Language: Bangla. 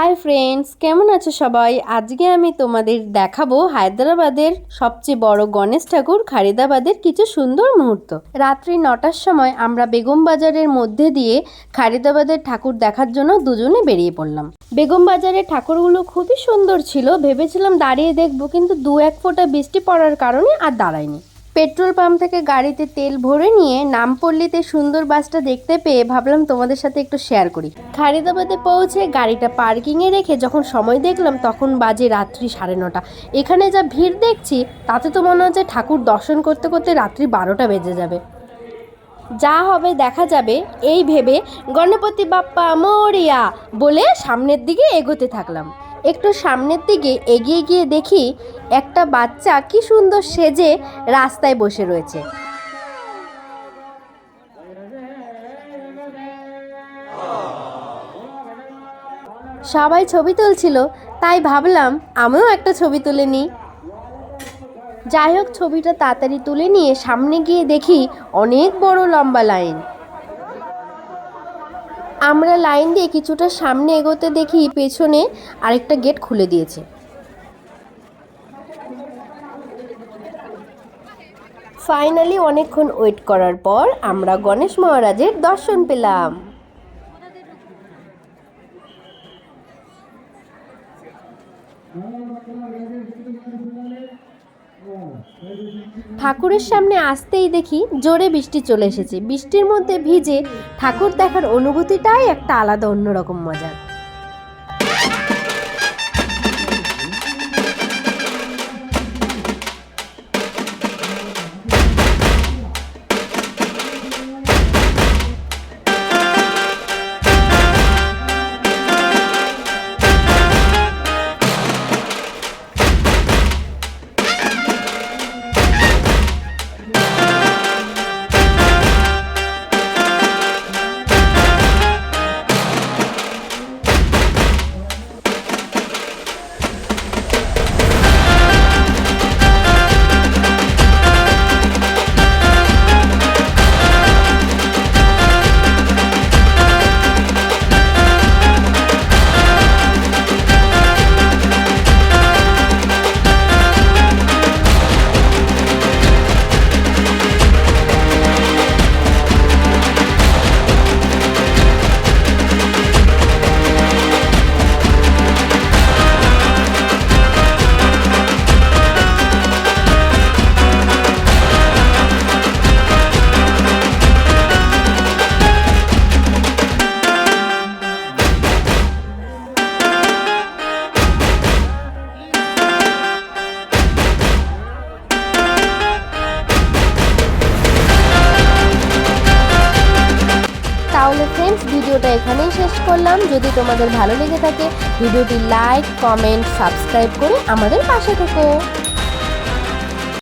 হাই ফ্রেন্ডস কেমন আছো সবাই? আজকে আমি তোমাদের দেখাবো হায়দ্রাবাদের সবচেয়ে বড় গণেশ ঠাকুর খারিদাবাদের কিছু সুন্দর মুহূর্ত। রাত্রি নটার সময় আমরা বেগম বাজারের মধ্যে দিয়ে খারিদাবাদের ঠাকুর দেখার জন্য দুজনে বেরিয়ে পড়লাম। বেগম বাজারের ঠাকুরগুলো খুবই সুন্দর ছিল, ভেবেছিলাম দাঁড়িয়ে দেখব, কিন্তু দু এক ফোঁটা বৃষ্টি পড়ার কারণে আর দাঁড়ায়নি। পেট্রোল পাম্প থেকে গাড়িতে তেল ভরে নিয়ে নামপল্লিতে সুন্দর বাসটা দেখতে পেয়ে ভাবলাম তোমাদের সাথে একটু শেয়ার করি। খারিদাবাদে পৌঁছে গাড়িটা পার্কিংয়ে রেখে যখন সময় দেখলাম, তখন বাজে রাত্রি সাড়ে নটা। এখানে যা ভিড় দেখছি, তাতে তো মনে হচ্ছে ঠাকুর দর্শন করতে করতে রাত্রি বারোটা বেজে যাবে। যা হবে দেখা যাবে, এই ভেবে গণপতি বাপ্পা মরিয়া বলে সামনের দিকে এগোতে থাকলাম। একটু সামনের দিকে এগিয়ে গিয়ে দেখি একটা বাচ্চা কি সুন্দর সেজে রাস্তায় বসে রয়েছে। সবাই ছবি তুলছিল, তাই ভাবলাম আমিও একটা ছবি তুলে নিই। যাই হোক, ছবিটা তাড়াতাড়ি তুলে নিয়ে সামনে গিয়ে দেখি অনেক বড় লম্বা লাইন। আমরা লাইন দিয়ে কিছুটা সামনে এগোতে দেখি পেছনে আরেকটা গেট খুলে দিয়েছে। ফাইনালি অনেকক্ষণ ওয়েট করার পর আমরা গণেশ মহারাজের দর্শন পেলাম। ঠাকুরের সামনে আসতেই দেখি জোরে বৃষ্টি চলে এসেছে। বৃষ্টির মধ্যে ভিজে ঠাকুর দেখার অনুভূতিটাই একটা আলাদা, অন্যরকম মজার। ফ্রেন্ডস ভিডিওটা এখানেই শেষ করলাম। যদি তোমাদের ভালো লেগে থাকে, ভিডিওটি লাইক কমেন্ট সাবস্ক্রাইব করে আমাদের পাশে থেকো।